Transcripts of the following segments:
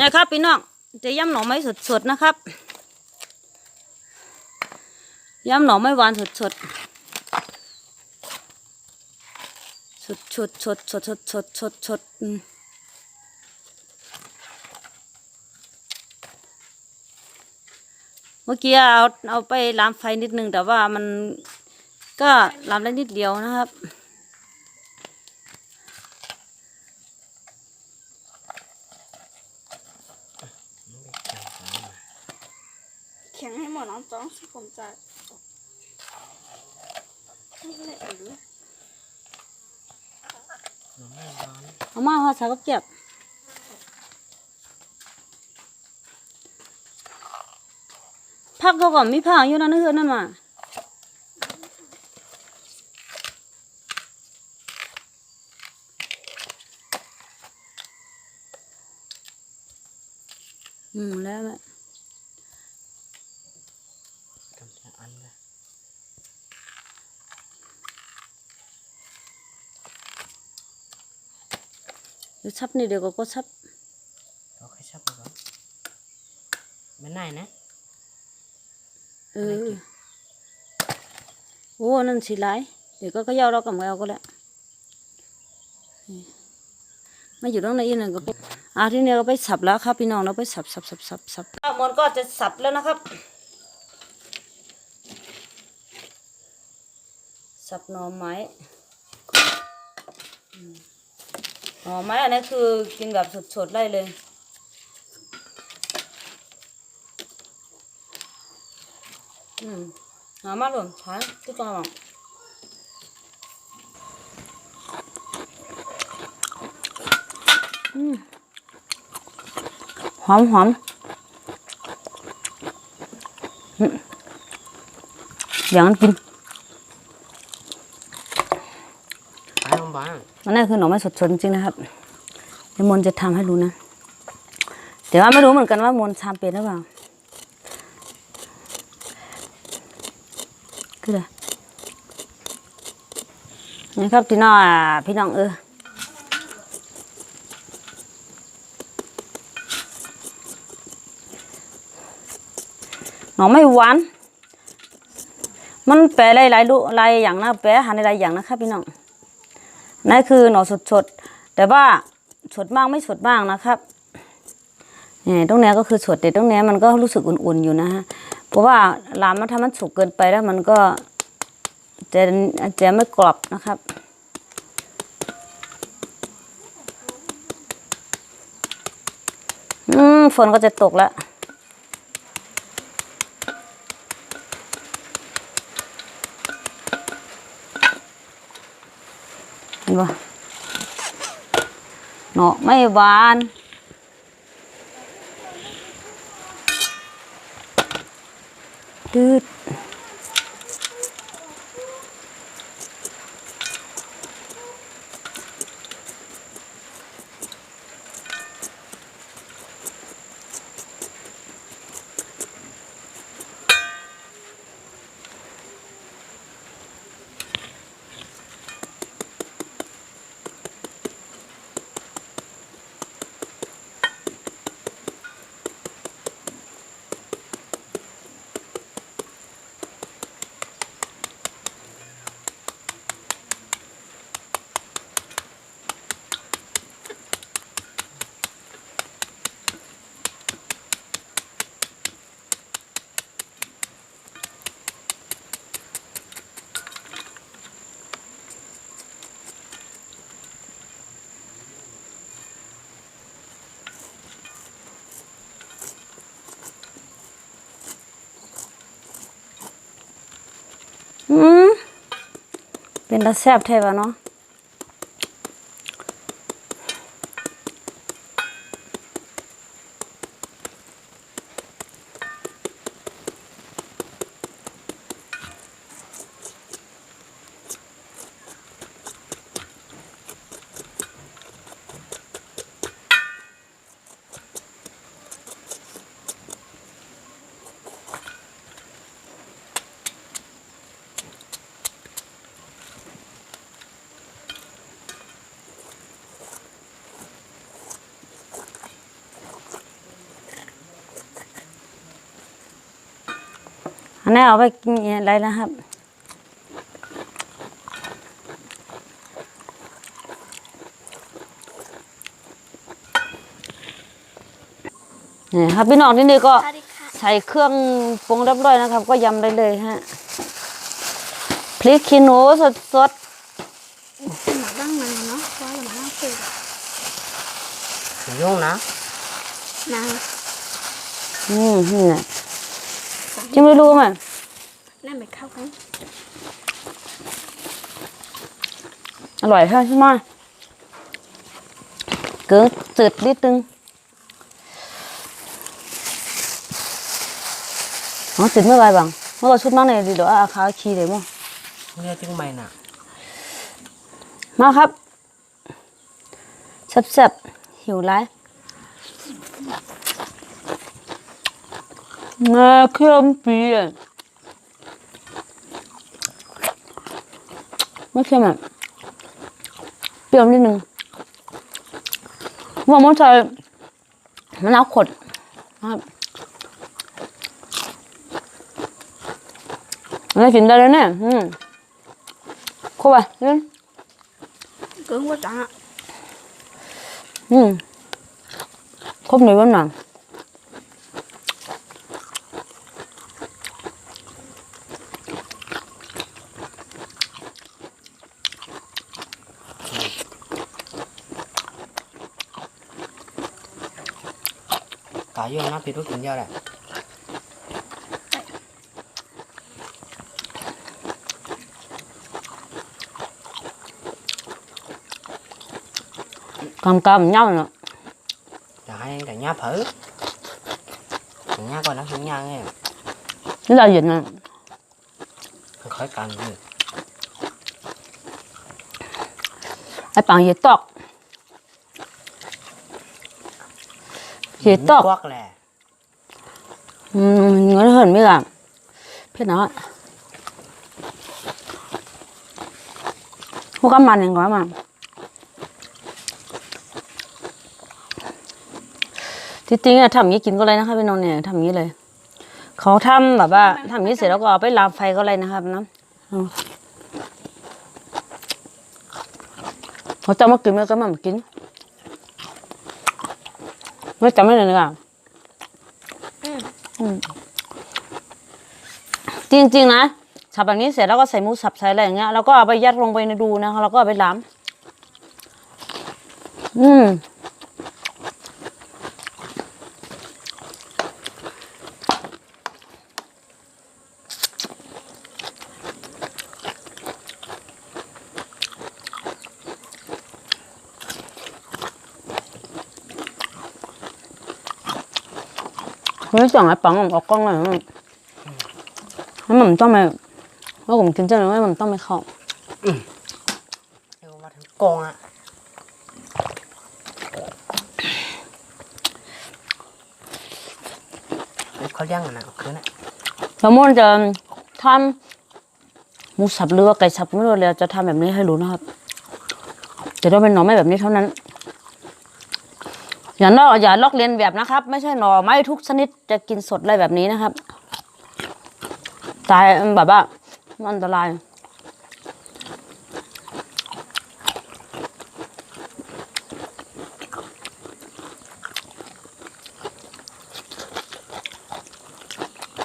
นะครับพี่น้องจะย่ำหน่อไม้สดๆนะครับย่ำหน่อไม้หวานสดๆสดๆสดๆสดๆสดๆสดๆสดๆสดๆอืมเมื่อกี้เอาเอาไปลามไฟนิดนึงแต่ว่ามันก็ลามได้นิดเดียวนะครับ แข็ง ให้หมดน้องจ้องสิผมจะไม่เลยเออเอามาห่อใส่กับเก็บพักเขาก่อนไมีผักอยู่นั่นเฮือนนั่นมาอืมแล้วแหละ 이거 찹니 되고 꽃 찹. 이렇게 찹으 로. 맨날 네. 응. 우원은 지라 이. 이거 그 여러 거 뭐야น 래. มาอยู่ตรงไหนอีกหนึ่งก็อาทีนี้เราไปสับแล้วครับพี่น้องเราไปสับสับสับสับสับมันก็จะสับแล้วนะครับ สับหน่อไม้ อืมหน่อไม้อันนี้คือกินแบบสดๆได้เลย อืมหามาหล่นใช้ทุกอย่างอืมหอมหอมอืมอย่างนั้นกิน ไปโรงพยาบาล มันนั่นคือหน่อไม้สดๆจริงๆนะครับเดี๋ยวมนจะทำให้ดูนะแต่ว่าไม่รู้เหมือนกันว่ามนทำเป็นหรือเปล่าคืออะไรนี่ครับพี่น้องพี่น้องเออหน่อไม้หวาน มันแปลหลายๆลูหลายอย่างนะแปลหารหลายอย่างนะครับพี่น้อง นั่นคือหน่อสดๆ แต่ว่าสดมากไม่สดมากนะครับเนี่ยตรงนี้ก็คือสดแต่ตรงนี้มันก็รู้สึกอุ่นๆอยู่นะฮะเพราะว่าลามมันถ้ามันสุกเกินไปแล้วมันก็จะจะไม่กรอบนะครับอืมฝนก็จะตกแล้ว เนาะไม่หวานดืด เป็นตาแซ่บแท้วะเนาะ อันนี้เอาไปกินอะไรนะครับนี่ครับพี่น้องที่นี่ก็สวัสดีค่ะใส่เครื่องปรุงเรียบร้อยนะครับ ก็ยำได้เลยฮะพริกขี้หนูสดสดเป็นหมาบ้างมันเนาะเพราะว่าหมาบ้างคืออย่ายุ่งนะนางๆอืมนี่นะจิ้มไม่รู้มั้ย นั่นไปเข้ากันอร่อยใช่ไหมเกินจืดนิดนึงอ๋อจืดไม่ไหวบังเมื่อก่อนชุดมากเลยดีเดี๋ยวอาคาคีเลยมั้งเรียกถึงไม่น่ะ มาครับแซ่บๆหิวไรมาเครื่องเปลี่ยน ไม่เค็มอะเปรี้ยวนิดนึงว่ามันใส่มะนาวขดนะครับอันนี้กินได้เลยเนี่ยอืมเข้าไปนี่เกินกว่าจังอะอืมครบในวันนั้น cả 가요 하나 비로 này? Cầm cầm nhau nữa. Rồi cả nhà thử cả nhà coi nó không nhăn nha cái là gì nè khỏi cần gì? Ai bằng gì tóc gì tóc quắc lè ừ, nó hơn mới làm biết nó không có mặn này quá mà ที่จริงอะทำอย่างนี้กินก็เลยนะคะพี่นนท์เนี่ยทำอย่างนี้เลยเขาทำแบบว่าทำอย่างนี้เสร็จแล้วก็เอาไปลามไฟก็เลยนะครับนะอืมเขาจะมากินแล้วก็มากิน ไม่จำไม่ได้เลยนะอืมจริง ๆ นะสับแบบนี้เสร็จแล้วก็ใส่หมูสับใส่อะไรอย่างเงี้ยแล้วก็เอาไปยัดลงไปในดูนะคะแล้วก็เอาไปล้างอืม ไม่สั่งไอ้ปังออกกล้องเลยมั้งแล้ วมันต้องไปว่าผมกินเจ้าหน้ามันต้องไปเข้า nhưng mà thằng con á khó răng rồi nè cứ nè แล้วมันจะทำหมูสับหรือว่าไก่สับไม่รู้เลยจะทำแบบนี้ให้รู้นะครับจะต้องเป็นหน่อไม้แบบนี้เท่านั้น อย่าลอกอย่าลอกเลียนแบบนะครับ ไม่ใช่หน่อไม้ทุกชนิดจะกินสดอะไรแบบนี้นะครับ ตายแบบว่ามันอันตราย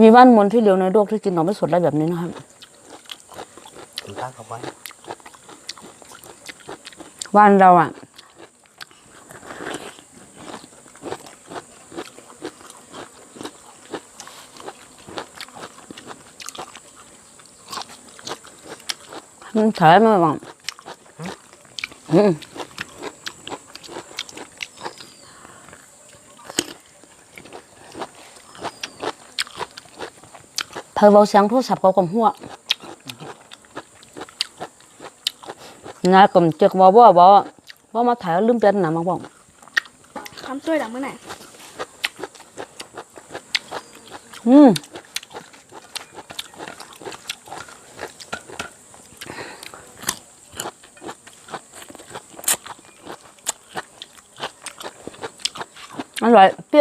มีบ้านมนที่เดียวในโลกที่กินหน่อไม้สดได้แบบนี้นะครับ chúng ta có quay บ้านเราอะ มันใช้ไม่หวังอืมเธอเบาเสียงโทรศัพท์เขากับหัวนาย cầm chực vào bó bó bó mà thải lưng bên nằm mà bỏng ทำช่วยดั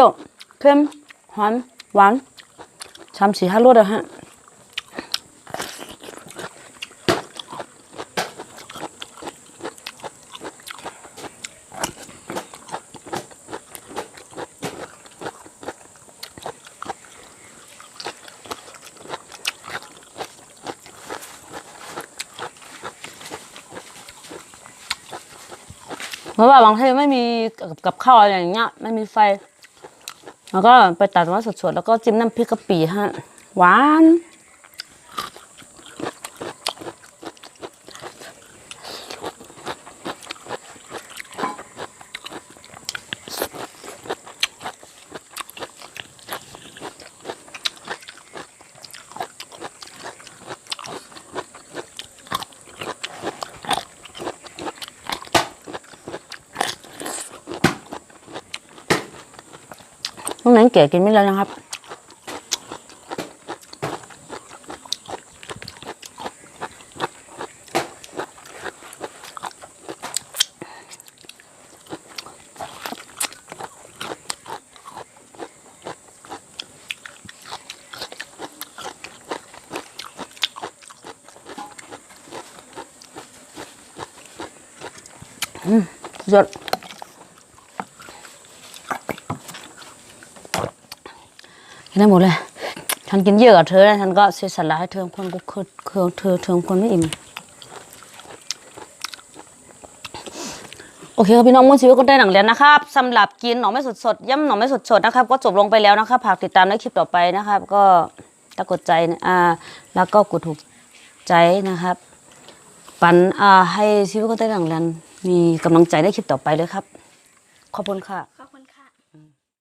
รี้ยว เค็ม หอม หวานสามสี่ห้ารสอะฮเพราะว่าบางทีไม่มีกับข้าวอะไรอย่างเงี้ยไม่มีไฟ แล้วก็ไปตัดว่าสดๆ แล้วก็จิ้มน้ำพริกกะปิฮะ หวาน งนั้นเก๋กินไม่แล้วนะครับ อืมสุดยอด กินได้หมดเลย ฉันกินเยอะกว่าเธอนะฉันก็เสียสละให้เธอคนกูคือคือเธอเธอคนไม่อิ่ม โอเคครับพี่น้องมุ่นชีวิตก็ได้หนังเรียนนะครับสำหรับกินหน่อไม้สดๆย่ำหน่อไม้สดๆนะครับ ก็จบลงไปแล้วนะครับฝากติดตามในคลิปต่อไปนะครับ ก็ถ้ากดใจนะอ่าแล้วก็กดถูกใจนะครับ ปันอ่าให้ชีวิตก็ได้หนังเรียนมีกำลังใจในคลิปต่อไปเลยครับ ขอบคุณค่ะ